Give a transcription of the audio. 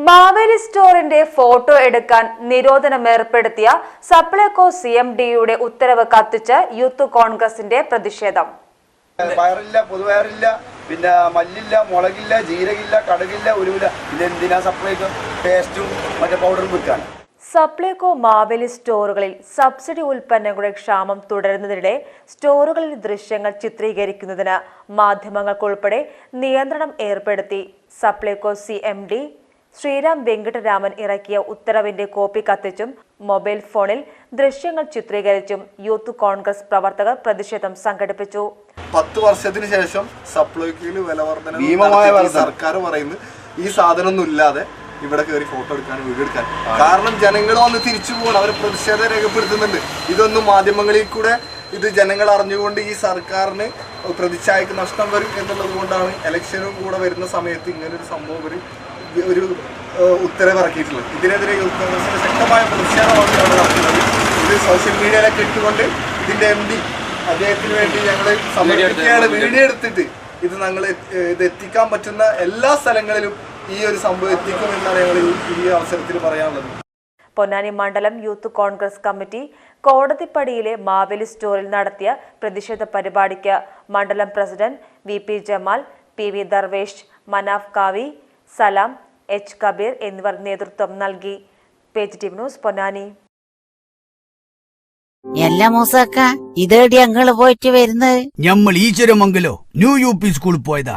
Maveli സ്റ്റോറിന്റെ photo എടുക്കാൻ നിരോധനം ഏർപ്പെടുത്തിയ സപ്ലൈകോ സി എം ഡിയുടെ ഉത്തരവ് കത്തിച്ച് യൂത്ത് കോൺഗ്രസിന്റെ പ്രതിഷേധം. വയറില്ല പുതുപയറില്ല പിന്നെ മല്ലില്ല മുളകില്ല ജീരകില്ല കടുകില്ല ഉരുവില്ല പിന്നെ എന്തിനാ സപ്ലൈകോ? പേസ്റ്റും മറ്റേ പൗഡറും വിൽക്കാൻ സപ്ലൈകോ മാവേലി സ്റ്റോറുകളിൽ സബ്സിഡി ഉൽപ്പന്നങ്ങളുടെ ക്ഷാമം തുടരുന്നതിനിടെ സ്റ്റോറുകളിൽ ദൃശ്യങ്ങൾ ചിത്രീകരിക്കുന്നതിന് മാധ്യമങ്ങൾക്കുൾപ്പെടെ നിയന്ത്രണം ഏർപ്പെടുത്തി Supplyco C M D Sriram Venkitaraman ഇറക്കിയ ഉത്തരവിന്റെ കോപ്പി കത്തിച്ചും മൊബൈൽ ഫോണിൽ ദൃശ്യങ്ങൾ ചിത്രീകരിച്ചും യൂത്ത് കോൺഗ്രസ് പ്രവർത്തകർ പ്രതിഷേധം സംഘടിപ്പിച്ചു. പത്ത് വർഷത്തിന് ശേഷം സപ്ലൈക്കിൽ വില വർധന. സർക്കാർ പറയുന്നു ഈ സാധനമൊന്നും ഇല്ലാതെ ഇവിടെ കയറി ഫോട്ടോ എടുക്കാൻ വീഡിയോ എടുക്കാൻ കാരണം ജനങ്ങൾ വന്ന് തിരിച്ചു പോകണം അവർ പ്രതിഷേധം രേഖപ്പെടുത്തുന്നുണ്ട്. ഇതൊന്നും മാധ്യമങ്ങളിൽ കൂടെ ഇത് ജനങ്ങൾ അറിഞ്ഞുകൊണ്ട് ഈ സർക്കാരിന് പ്രതിച്ഛായക്ക് നഷ്ടം വരും എന്നുള്ളത് കൊണ്ടാണ് ഇലക്ഷനും കൂടെ വരുന്ന സമയത്ത് ഇങ്ങനൊരു സംഭവം ഒരു ഒരു ഉത്തരവിറക്കിയിട്ടുള്ളത് ഉത്തരവ് ഇറക്കിയിട്ടുള്ളത്. ഇതിനെതിരെ യൂത്ത് ശക്തമായ പ്രതിഷേധമാണ് ഞങ്ങൾ നടത്തുന്നത്. ഇത് സോഷ്യൽ മീഡിയയിലൊക്കെ ഇട്ടുകൊണ്ട് ഇതിന്റെ എം ഡി അദ്ദേഹത്തിന് വേണ്ടി ഞങ്ങൾ സമർപ്പിക്കുകയാണ്. വീഡിയോ എടുത്തിട്ട് ഇത് ഞങ്ങൾ ഇത് എത്തിക്കാൻ പറ്റുന്ന എല്ലാ സ്ഥലങ്ങളിലും ഈ ഒരു സംഭവം എത്തിക്കുമെന്നാണ് ഞങ്ങൾ ഈ അവസരത്തിൽ പറയാനുള്ളത്. പൊന്നാനി മണ്ഡലം യൂത്ത് കോൺഗ്രസ് കമ്മിറ്റി കോടതിപ്പടിയിലെ മാവേലി സ്റ്റോറിൽ നടത്തിയ പ്രതിഷേധ പരിപാടിക്ക് മണ്ഡലം president V P Jamal P V Darvesh Manaf Kavi Salam H Kabeer എന്നിവർ നേതൃത്വം നൽകി. Page team news Ponnani. എല്ലാ മൂസക്ക ഇതേടി ഞങ്ങൾ പോയിട്ട് വരുന്നത്? ഞമ്മൾ ഈശ്വരമംഗലോ ന്യൂ യു പി സ്കൂളിൽ പോയതാ.